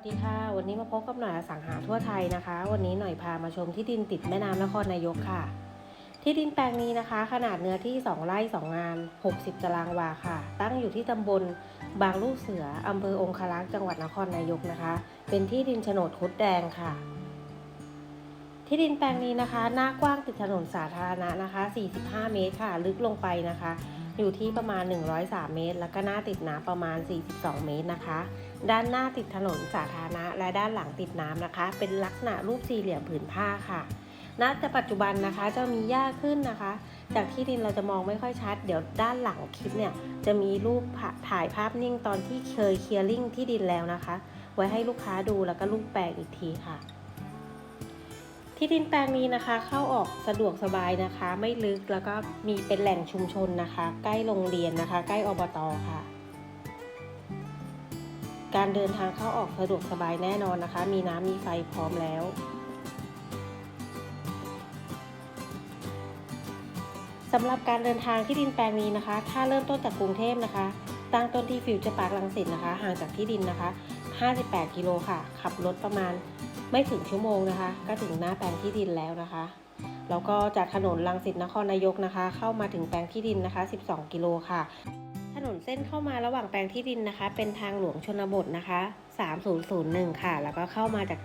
วัสดีค่ะ วันนี้มาพบกับหน่อยอสังหาทั่วไทยนะคะ วันนี้หน่อยพามาชมที่ดินติดแม่น้ำนครนายกค่ะ ที่ดินแปลงนี้นะคะ ขนาดเนื้อที่ 2 ไร่ 2 งาน 60 ตารางวาค่ะ ตั้งอยู่ที่ตำบล บางลูกเสืออำเภอองคลักษ์จังหวัดนครนายกนะคะ เป็นที่ดินโฉนดคุดแดงค่ะ ที่ดินแปลงนี้นะคะ หน้ากว้างติดถนนสาธารณะนะคะ 45 เมตรค่ะ ลึกลงไปนะคะ อยู่ที่ประมาณ 103 เมตร แล้วก็หน้าติดน้ำประมาณ 42 เมตรนะคะ ด้านหน้าติดถนนสาธารณะ และด้านหลังติดน้ำนะคะ เป็นลักษณะรูปสี่เหลี่ยมผืนผ้าค่ะณแต่ปัจจุบันนะคะจะมีหญ้าขึ้นนะคะ จากที่ดินเราจะมองไม่ค่อยชัด เดี๋ยวด้านหลังคลิปเนี่ยจะมีรูปถ่ายภาพนิ่งตอนที่เคยเคลียร์ลิงที่ดินแล้วนะคะ ไว้ให้ลูกค้าดูแล้วก็รูปแปลงอีกทีค่ะ ที่ดินแปลงนี้นะคะเข้าออกสะดวกสบายนะคะ ไม่ลึกแล้วก็มีเป็นแหล่งชุมชนนะคะ ใกล้โรงเรียนนะคะ ใกล้อบตค่ะ การเดินทางเข้าออกสะดวกสบายแน่นอนนะคะ มีน้ำมีไฟพร้อมแล้ว สำหรับการเดินทางที่ดินแปลงนี้นะคะ ถ้าเริ่มต้นจากกรุงเทพนะคะ ตั้งต้นที่ฟิวเจอร์พาร์คลังสิตนะคะ ห่างจากที่ดินนะคะ 58 กิโลค่ะ ขับรถประมาณไม่ถึงชั่วโมงนะคะ ก็ถึงหน้าแปลงที่ดินแล้วนะคะ แล้วก็จากถนนลังสิตนครนายกนะคะ เข้ามาถึงแปลงที่ดินนะคะ 12 กิโลค่ะ ถนนเส้นเข้ามาระหว่างแปลงที่ดินนะคะ เป็นทางหลวงชนบทนะคะ 3001 ค่ะ แล้วก็เข้ามาจาก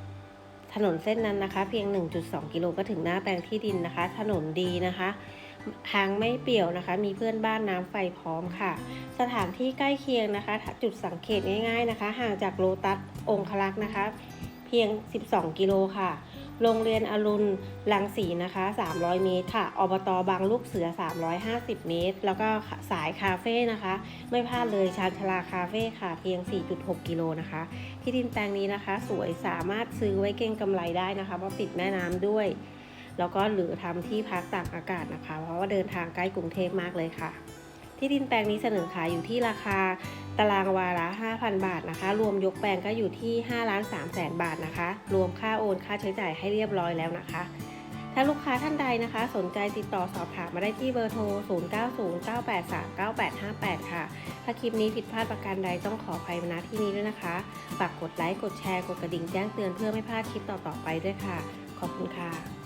ถนนเส้นนั้นนะคะ เพียง 1.2 กิโลก็ถึงหน้าแปลงที่ดินนะคะ ถนนดีนะคะ ทางไม่เปี่ยวนะคะ มีเพื่อนบ้านน้ำไฟพร้อมค่ะ สถานที่ใกล้เคียงนะคะ จุดสังเกตง่าย ๆนะคะ ห่างจากโลตัสองคลักษ์นะคะ เพียง 12 กิโลค่ะ โรงเรียนอรุณลังสีนะคะ 300 เมตรค่ะ อบตบางลูกเสือ 350 เมตร แล้วก็สายคาเฟ่นะคะ ไม่พลาดเลยชานชาลาคาเฟ่ค่ะ เพียง 4.6 กิโลนะคะ ที่ดินแปลงนี้นะคะ สวยสามารถซื้อไว้เก็งกำไรได้นะคะ เพราะติดแม่น้ำด้วย แล้วก็หรือทำที่พักตากอากาศนะคะ เพราะว่าเดินทางใกล้กรุงเทพมากเลยค่ะ ที่ดินแปลงนี้เสนอขายอยู่ที่ราคาตารางวาละ 5,000 บาทนะคะ รวมยกแปลงก็อยู่ที่5ล้าน3แสนบาทนะคะ รวมค่าโอนค่าใช้จ่ายให้เรียบร้อยแล้วนะคะ ถ้าลูกค้าท่านใดนะคะ สนใจติดต่อสอบถามมาได้ที่เบอร์โทร 0909839858 ค่ะ ถ้าคลิปนี้ผิดพลาดประการใดต้องขออภัยมาณที่นี้ด้วยนะคะ ฝากกดไลค์ กดแชร์ กดกระดิ่งแจ้งเตือนเพื่อไม่พลาดคลิปต่อๆไปด้วยค่ะ ขอบคุณค่ะ